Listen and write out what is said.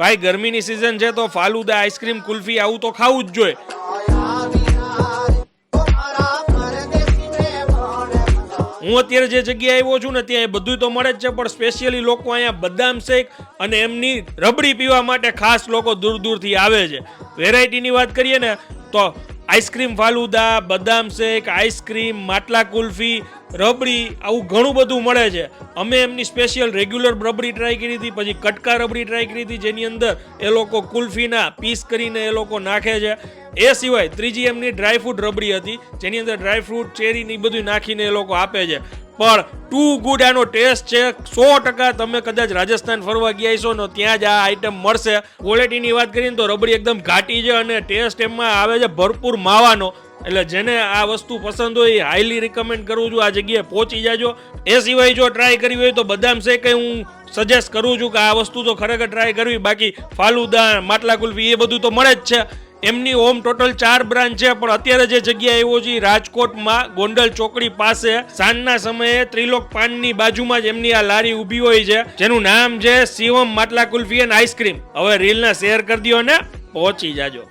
ભાઈ, ગરમીની સિઝન છે તો ફાલુદા આઈસ્ક્રીમ કુલ્ફી આવું તો ખાવું જ જોઈએ. હું અત્યારે જે જગ્યાએ આવ્યો છું ને, ત્યાં એ બધું તો મળે જ છે, પણ સ્પેશિયલી લોકો અહીંયા બદામ શેક અને એમની રબડી પીવા માટે ખાસ લોકો દૂર દૂરથી આવે છે. વેરાયટીની વાત કરીએ ને, તો આઈસ્ક્રીમ ફાલુદા, બદામ શેક આઈસ્ક્રીમ માટલા કુલ્ફી, રબડી, આવું ઘણું બધું મળે છે. અમે એમની સ્પેશિયલ રેગ્યુલર રબડી ટ્રાય કરી હતી, પછી કટકા રબડી ટ્રાય કરી હતી, જેની અંદર એ લોકો કુલ્ફીના પીસ કરીને એ લોકો નાખે છે. એ સિવાય ત્રીજી એમની ડ્રાયફ્રૂટ રબડી હતી, જેની અંદર ડ્રાયફ્રૂટ ચેરી ને બધું નાખીને એ લોકો આપે છે. પણ ટુ ગુડ આનો ટેસ્ટ છે. સો ટકા તમે કદાચ રાજસ્થાન ફરવા ગયા છો ને ત્યાં જ આ આઈટમ મળશે. ક્વોલિટીની વાત કરીને તો રબડી એકદમ ઘાટી છે અને ટેસ્ટ એમાં આવે છે ભરપૂર માવાનો. એટલે જેને આ વસ્તુ પસંદ હોય એ હાઈલી રિકમેન્ડ કરું છું. આ જગ્યાએ પહોંચી જાજો. એ સિવાય જો ટ્રાય કરવી હોય તો બદામ છે એ હું સજેસ્ટ કરું છું કે આ વસ્તુ તો ખરેખર ટ્રાય કરવી. બાકી ફાલુદા માટલા કુલ્ફી એ બધું તો મળે જ છે. એમની ઓમ ટોટલ ચાર બ્રાન્ચ છે, પણ અત્યારે જે જગ્યાએ એવો છે રાજકોટમાં ગોંડલ ચોકડી પાસે. સાંજના સમયે ત્રિલોક પાનની બાજુમાં જ એમની આ લારી ઊભી હોય છે, જેનું નામ છે શિવમ માટલા કુલ્ફી એન્ડ આઈસ્ક્રીમ. હવે રીલના શેર કરી દો ને પહોંચી જાજો.